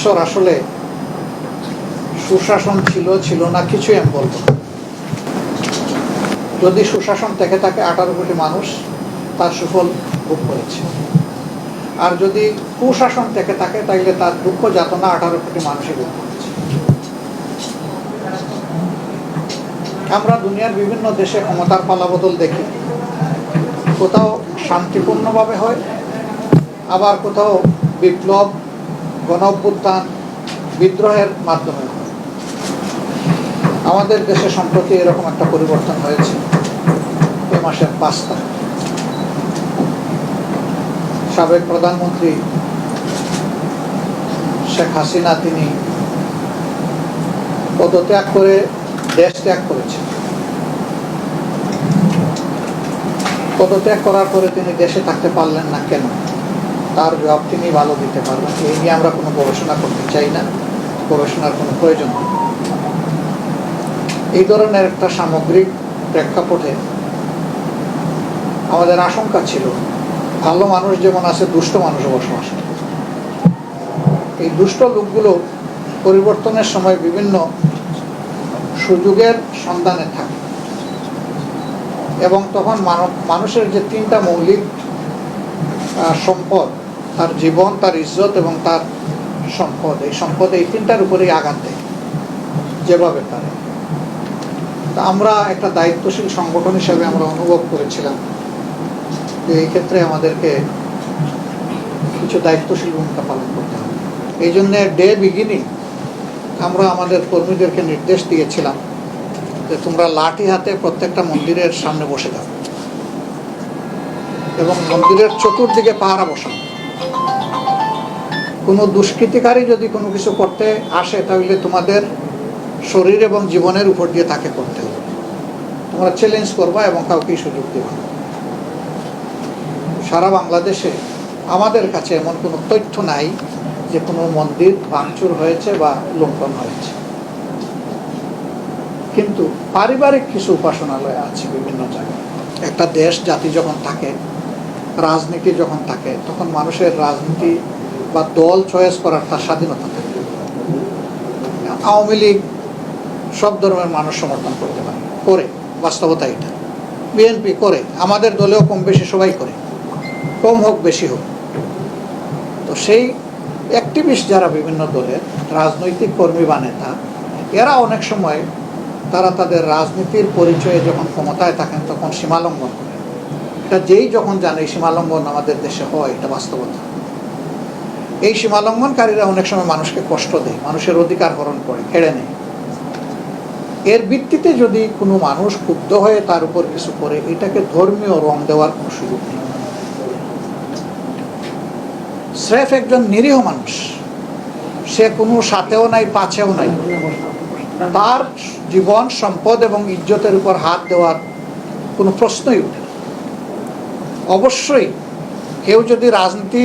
ঈশ্বর আসলে সুশাসন ছিল ছিল না, কিছুই আমি বলব যদি সুশাসন থেকে থাকে আঠারো কোটি মানুষ, তার সুফল ভোগ করেছে। আর যদি কুশাসন থেকে থাকে, তাইলে তার দুঃখ যাতনা আঠারো কোটি মানুষই ভোগ করেছে। আমরা দুনিয়ার বিভিন্ন দেশে ক্ষমতার পালাবদল দেখি। কোথাও শান্তিপূর্ণভাবে হয়, আবার কোথাও বিপ্লব গণ বিদ্রোহের মাধ্যমে। আমাদের দেশে সম্প্রতি এরকম একটা পরিবর্তন হয়েছে। এ মাসের পাঁচ তারিখ। সাবেক প্রধানমন্ত্রী শেখ হাসিনা তিনি পদত্যাগ করে দেশ ত্যাগ করেছেন। পদত্যাগ করার পরে তিনি দেশে থাকতে পারলেন না কেন? তার জবাব তিনি ভালো দিতে পারবেন। এই নিয়ে আমরা কোনো গবেষণা করতে চাই না। গবেষণার কোনো প্রয়োজন এই ধরনের একটা সামগ্রিক প্রেক্ষাপটে আমাদের আশঙ্কা ছিল, ভালো মানুষ যেমন আছে, দুষ্ট মানুষ বসবাস। এই দুষ্ট লোকগুলো পরিবর্তনের সময় বিভিন্ন সুযোগের সন্ধানে থাকে এবং তখন মানব মানুষের যে তিনটা মৌলিক সম্পদ তার জীবন, তার ইজ্জত এবং তার সম্পদ। এই সম্পদ এই তিনটার উপরেই আঘাত দেয়, যেভাবে পারে তা আমরা একটা দায়িত্বশীল সংগঠন হিসেবে আমরা অনুভব করেছিলাম যে এই ক্ষেত্রে আমাদেরকে কিছু দায়িত্বশীল ভূমিকা পালন করতে হবে। এই জন্য ডে বিগিনিং আমরা আমাদের কর্মীদেরকে নির্দেশ দিয়েছিলাম যে তোমরা লাঠি হাতে প্রত্যেকটা মন্দিরের সামনে বসে যাও এবং মন্দিরের চতুর্দিকে পাহারা বসাও। কোনো দুষ্কৃতিকারী যদি কোনো কিছু করতে আসে, তাহলে তোমাদের শরীর এবং জীবনের উপর দিয়ে তাকে করতে হবে। তোমরা চ্যালেঞ্জ করবা এবং কাউকেই সুযোগ দেবা সারা বাংলাদেশে আমাদের কাছে এমন কোনো তথ্য নাই যে কোনো মন্দির ভাঙচুর হয়েছে বা লুণ্ঠন হয়েছে। কিন্তু পারিবারিক কিছু উপাসনালয় আছে বিভিন্ন জায়গায়। একটা দেশ, জাতি যখন থাকে রাজনীতি যখন থাকে, তখন মানুষের রাজনীতি বা দল চয়েস করার তার স্বাধীনতা থাকে। আওয়ামী লীগ সব ধর্মের মানুষ সমর্থন করতে পারে, করে, বাস্তবতা এটা। বিএনপি করে, আমাদের দলেও কম বেশি সবাই করে, কম হোক বেশি হোক। তো সেই অ্যাক্টিভিস্ট যারা বিভিন্ন দলের রাজনৈতিক কর্মী বা নেতা, এরা অনেক সময় তারা তাদের রাজনীতির পরিচয়ে যখন ক্ষমতায় থাকেন, তখন সীমালঙ্ঘন করে। এটা যেই যখন জানে সীমালঙ্ঘন আমাদের দেশে হয়, এটা বাস্তবতা। এই সীমালঙ্ঘনকারীরা অনেক সময় মানুষকে কষ্ট দেয়, মানুষের অধিকার হরণ করে, কেড়ে নেয়। এর ভিত্তিতে যদি কোনো মানুষ ক্ষুব্ধ হয়ে তার উপর কিছু করে, এটাকে ধর্মীয় রং দেওয়ার কোনো সুযোগ নেই। স্রেফ একজন নিরীহ মানুষ, সে কোনো সাথেও নাই, পাছেও নাই। তার জীবন, সম্পদ এবং ইজ্জতের উপর হাত দেওয়ার কোনো প্রশ্নই না। অবশ্যই কেউ যদি রাজনীতি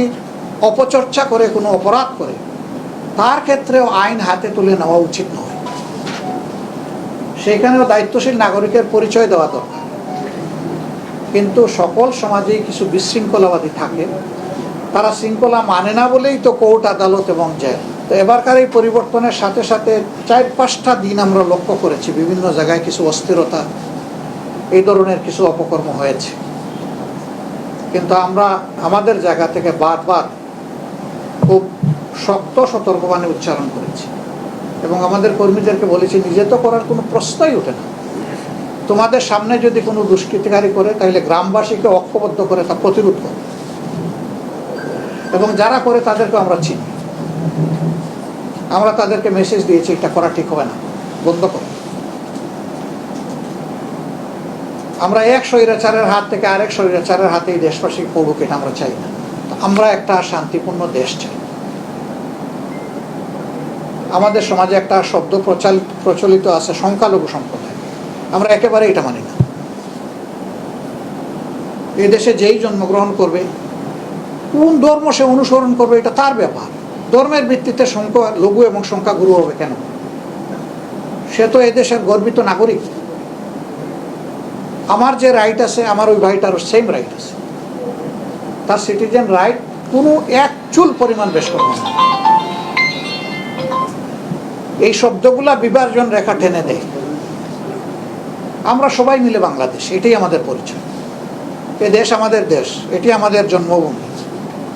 অপচর্চা করে, কোনো অপরাধ করে, তার ক্ষেত্রেও আইন হাতে তুলে নেওয়া উচিত নয়। সেখানেও দায়িত্বশীল নাগরিকের পরিচয় দেওয়া দরকার। কিন্তু সকল সমাজেই কিছু বিশৃঙ্খলাবাদী থাকে। তারা শৃঙ্খলা মানে না বলেই তো কোর্ট, আদালত এবং জেল। তো এবারকার এই পরিবর্তনের সাথে সাথে চার পাঁচটা দিন আমরা লক্ষ্য করেছি। বিভিন্ন জায়গায় কিছু অস্থিরতা, এই ধরনের কিছু অপকর্ম হয়েছে। কিন্তু আমরা আমাদের জায়গা থেকে বারবার খুব শক্ত সতর্কবাণী উচ্চারণ করেছি। এবং আমাদের কর্মীদেরকে বলেছি, নিজে তো করার কোনো প্রশ্নই ওঠে না। তোমাদের সামনে যদি কোনো দুষ্কৃতিকারী করে, তাহলে গ্রামবাসীকে ঐক্যবদ্ধ করে তা প্রতিরোধ করো। এবং যারা করে তাদেরকে আমরা চিনি। আমরা তাদেরকে মেসেজ দিয়েছি, এটা করা ঠিক হবে না। বন্ধ করো। আমরা এক স্বৈরাচারের হাত থেকে আরেক স্বৈরাচারের হাতে এই দেশবাসী পড়ুক এটা আমরা চাই না। আমরা একটা শান্তিপূর্ণ দেশ চাই। আমাদের সমাজে একটা শব্দ প্রচালিত প্রচলিত আছে, সংখ্যালঘু সম্প্রদায়। আমরা একেবারে এটা মানি না। এই দেশে যেই জন্মগ্রহণ করবে, কোন ধর্ম সে অনুসরণ করবে, এটা তার ব্যাপার। ধর্মের ভিত্তিতে সংখ্যা লঘু এবং সংখ্যা গুরু হবে কেন? সে তো এদেশের গর্বিত নাগরিক। আমার যে রাইট আছে, আমার ওই ভাইটারও সেম রাইট আছে। তার সিটিজেন রাইট কোনো এক চুল পরিমাণ বেশ করবে না। এই শব্দগুলা বিভাজন রেখা টেনে দেয়। আমরা সবাই মিলে বাংলাদেশ, এটাই আমাদের পরিচয়। এ দেশ আমাদের দেশ, এটি আমাদের জন্মভূমি,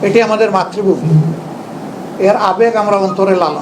এটি আমাদের মাতৃভূমি। এর আবেগ আমরা অন্তরে লালন